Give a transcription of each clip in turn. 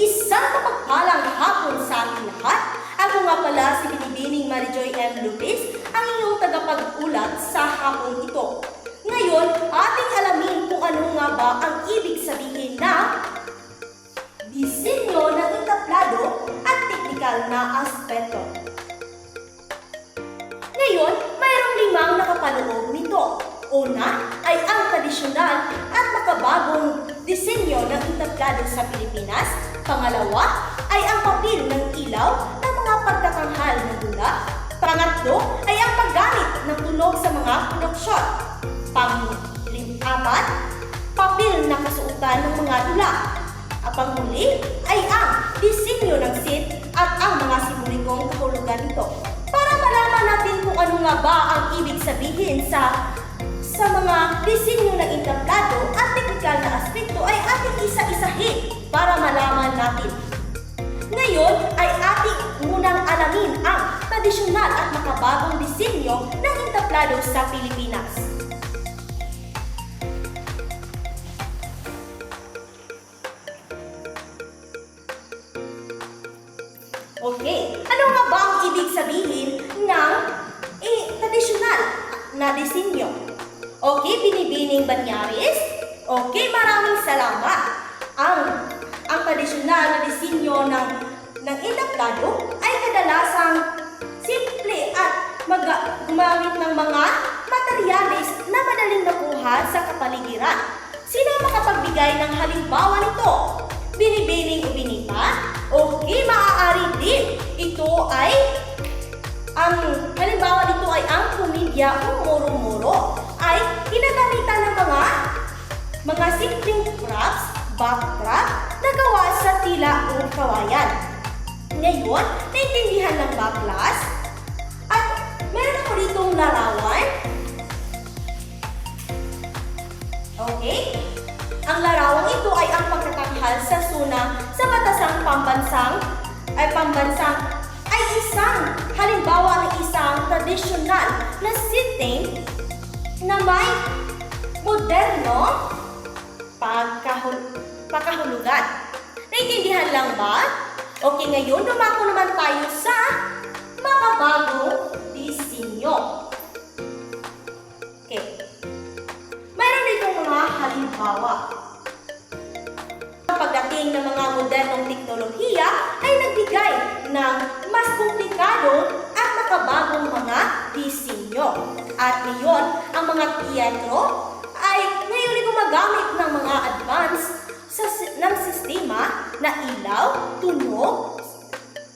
Isang kapagpalang hapon sa ating lahat. Ako nga pala si Binibining Marijoy M. Lupis, ang iyong tagapag-ulat sa hapong ito. Ngayon, ating alamin kung ano nga ba ang ibig sabihin ng disenyo ng entablado at teknikal na aspeto. Ngayon, mayroong limang nakapaloob nito. Una ay ang tradisyonal at makabagong disenyo ng entablado sa Pilipinas. Pangalawa ay ang papel ng ilaw ng mga pagtatanghal ng dula. Pangatlo ay ang paggamit ng tunog sa mga produksyon. Pang-apat, papel na kasuotan ng mga dula. At panghuli ay ang disenyo ng sit at ang mga simbolikong kahulugan nito. Para malaman natin kung ano nga ba ang ibig sabihin sa sa mga disenyo ng entablado at teknikal na aspekto ay ating isa-isahin para malaman natin. Ngayon ay ating munang alamin ang tradisyonal at makabagong disenyo ng entablado sa Pilipinas. Okay, ano nga ba ang ibig sabihin ng eh, tradisyonal na disenyo? Okay, binibining banyaris? Okay, maraming salamat. Ang tradisyonal na disenyo ng ng entablado ay kadalasang simple at mag- gumamit ng mga materyales na madaling makuha sa kapaligiran. Sino makapagbigay ng halimbawa nito? Binibining o binita? Okay, maaari din. Ito ay ang halimbawa nito ay ang pumilya o muro-muro ay ginagamitan ng mga mga simpleng props, backdrop na gawa sa tila o kawayan. Ngayon, naintindihan ng ba class? At meron ako ditong larawan. Okay? Ang larawang ito ay ang pagtatanghal sa suna sa batasang pambansang ay pambansang ay isang halimbawa ng isang tradisyonal na sitting na may moderno pagkahul pagkahulugan. Naintindihan lang ba? Okay, ngayon dumako naman tayo sa makabagong disenyo. Okay. Mayroon ditong mga halimbawa. Pagdating ng mga modernong teknolohiya ay nagbigay ng mas komplikado at makabagong mga disenyo. At ngayon, ang mga teatro na ilaw, tunog,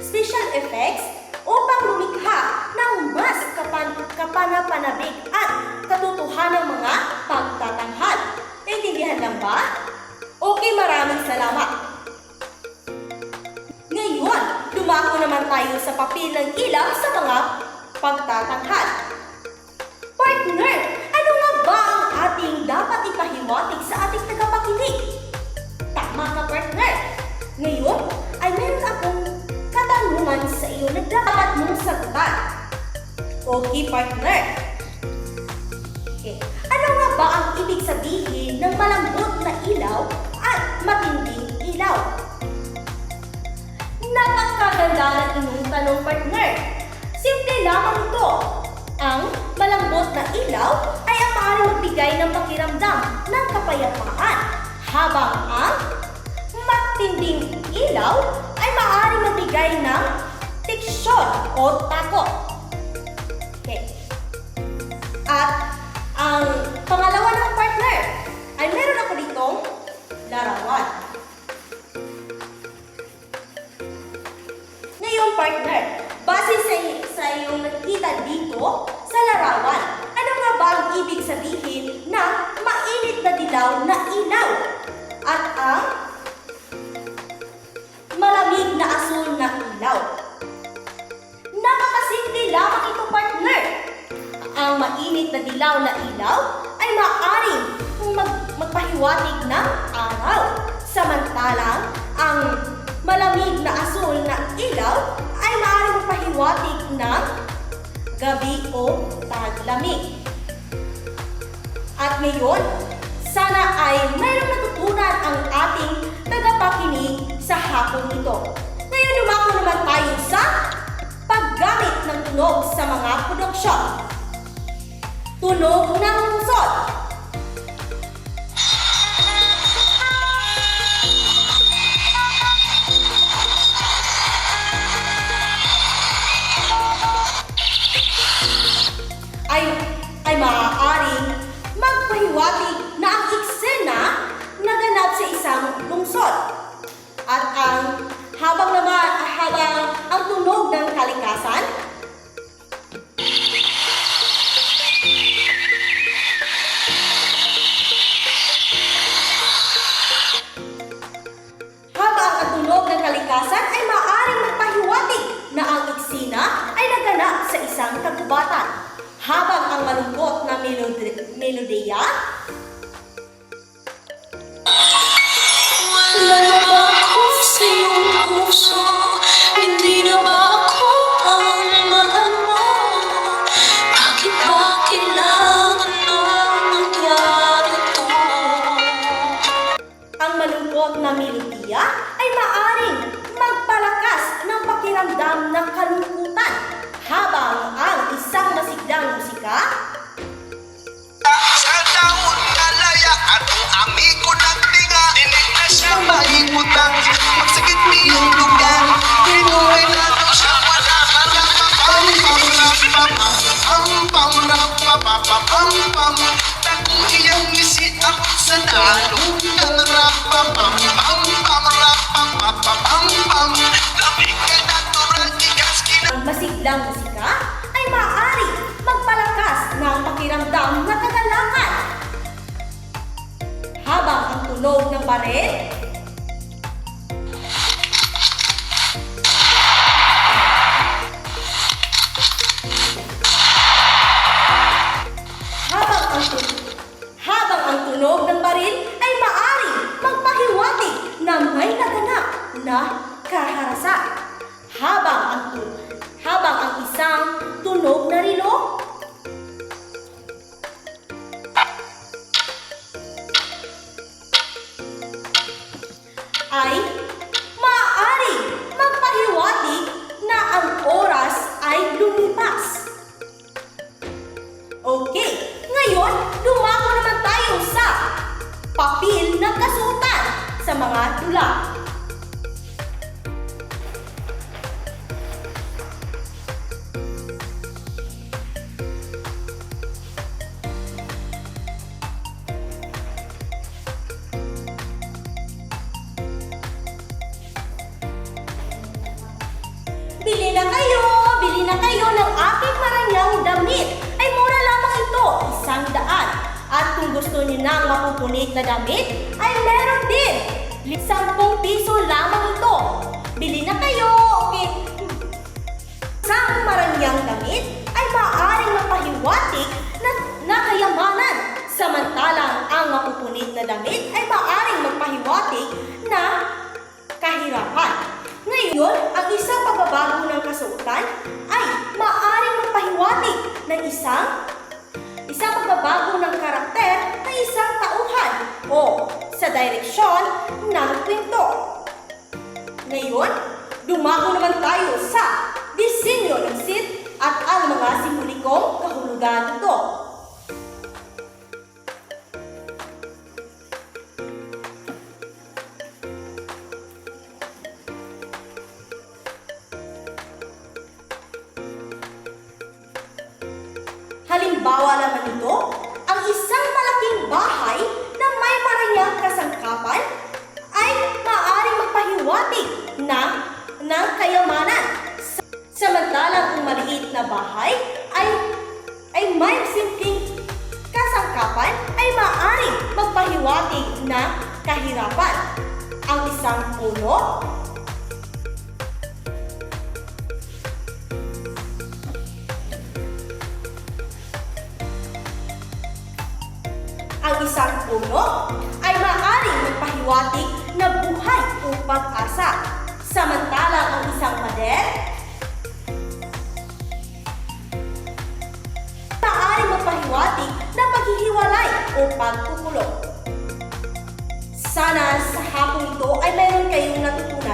special effects upang lumikha ng mas kapan kapanapanabik at katotohanang mga pagtatanghal. Naintindihan lang ba? Okay, maraming salamat. Ngayon, dumako naman tayo sa papel ng ilaw sa mga pagtatanghal. Okay, partner. Okay. Ano nga ba ang ibig sabihin ng malambot na ilaw at matinding ilaw? Napakaganda ng inyong tanong, partner. Simple lamang ito. Ang malambot na ilaw ay ang maaaring magbigay ng pakiramdam ng kapayapaan, habang ang matinding ilaw ay maaaring magbigay ng teksyon o takot. Mainit na ilaw ay maaaring mag magpahiwatig ng araw. Samantalang ang malamig na asul na ilaw ay maaaring magpahiwatig ng gabi o taglamig. At ngayon, sana ay mayroong natutunan ang ating tagapakinig sa hapon introduction. Tunog ng lungsod. ay ay maaaring magpahiwatig na ang eksena naganap sa isang lungsod. At ang habang naman habang ang tunog ng kalikasan ang masiglang musika ay maaari magpalakas ng pakiramdam na kagalakan habang ang tunog ng baril sa mga tula. Bili na kayo! Bili na kayo ng aking maranyang damit. Ay mura lamang ito, isang daan. At kung gusto niyo ng mapupunit na damit, ay meron din. Sampung piso lamang ito. Bili na kayo, okay? Isang maranyang damit ay maaaring mapahiwatig na, na kayamanan. Samantalang ang mapupunit na damit ay maaaring magpahiwatig na kahirapan. Ngayon, ang isang pagbabago ng kasuotan ay maaaring magpahiwatig ng isang isang pagbabago ng direksyon ng kwento. Ngayon, dumako naman tayo sa disenyo ng sit at ang mga simbolikong kahulugan nito. Halimbawa naman ito, puno Ang isang puno ay maaaring magpahiwatig na buhay o pag-asa. Samantalang ang isang pader maaaring magpahiwatig na paghihiwalay o pagkukulong. Sana sa hapong ito ay meron kayong natutunan.